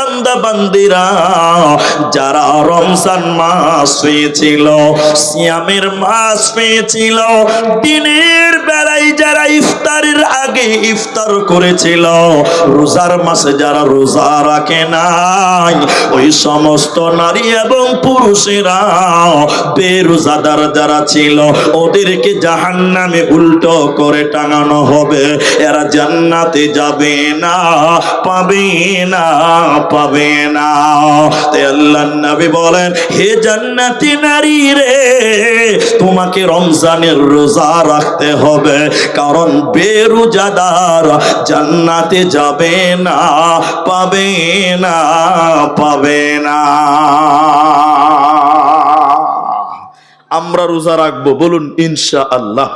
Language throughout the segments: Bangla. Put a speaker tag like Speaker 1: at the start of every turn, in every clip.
Speaker 1: বান্দা বান্দিরা, যারা রমজান মাস পেয়েছিল সিয়ামের মাস পেয়েছিল দিনের বেলায় যারা ইফতারের আগে ইফতার করেছিল, রোজার মাসে যারা রোজা রাখে নাই, ওই সমস্ত নারী এবং পুরুষেরা বেরোজাদার যারা ছিল, ওদেরকে জাহান্নামে উল্টো করে টাঙানো হবে। এরা জান্নাতে যাবে না, পাবে না পাবে না। নবী বলেন, হে জান্নাতি নারী রে, তোমাকে রমজানের রোজা রাখতে হবে। কারণ বেরোজাদার জান্নাতে যাবে না, পাবে না পাবে না। আমরা রোজা রাখব, বলুন ইনশা আল্লাহ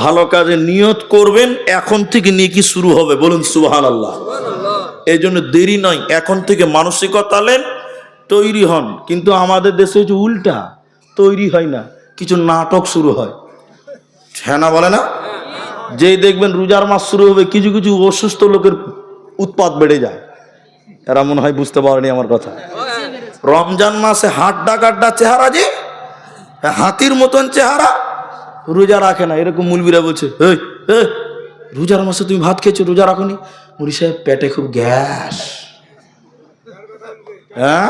Speaker 1: ভালো কাজে নিয়ত করবেন, এখন থেকে নেকি শুরু হবে, বলুন সুবহান আল্লাহ এই জন্য দেরি নয়। এখন থেকে মানসিকতা নেন তৈরি হন। কিন্তু আমাদের দেশে যে উল্টা, তৈরি হয় না। কিছু নাটক শুরু হয়। হ্যাঁ বলে না? যেই দেখবেন রোজার মাস শুরু হবে, কিছু কিছু অসুস্থ লোকের উৎপাত বেড়ে যায়। এরা মনে হয় বুঝতে পারেনি আমার কথা। রমজান মাসে হাট ডাকাড্ডা চেহারা যে, হাতির মতন চেহারা, রোজা রাখে না। এরকম মুলবিরা বলছে রোজার মাসে তুমি ভাত খেয়েছো, রোজা রাখোনি? মুড়ি সাহেব, পেটে খুব গ্যাস। হ্যাঁ?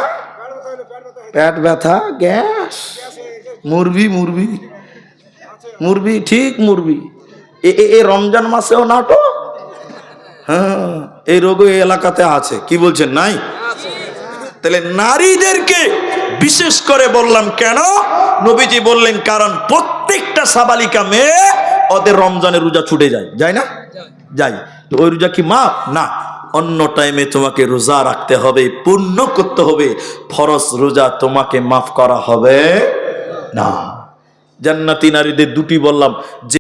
Speaker 1: পেট ব্যথা, গ্যাস। মুরবি মুরবি। মুরবি, ঠিক মুরবি। এ রমজান মাসেও নাটক হ্যাঁ এই রোগ এই এলাকাতে আছে। কি বলছেন, নাই? তাহলে নারীদেরকে বিশেষ করে বললাম কেন? নবীজি বললেন, কারণ প্রত্যেকটা সাবালিকা মেয়ে ওদের রমজানের রোজা ছুটে যায়। যায় না? যাই তো ওই রোজা কি মাপ না। অন্য টাইমে তোমাকে রোজা রাখতে হবে, পূর্ণ করতে হবে। ফরস রোজা তোমাকে মাফ করা হবে না। জান্নাতি নারীদের দুটি বললাম, যে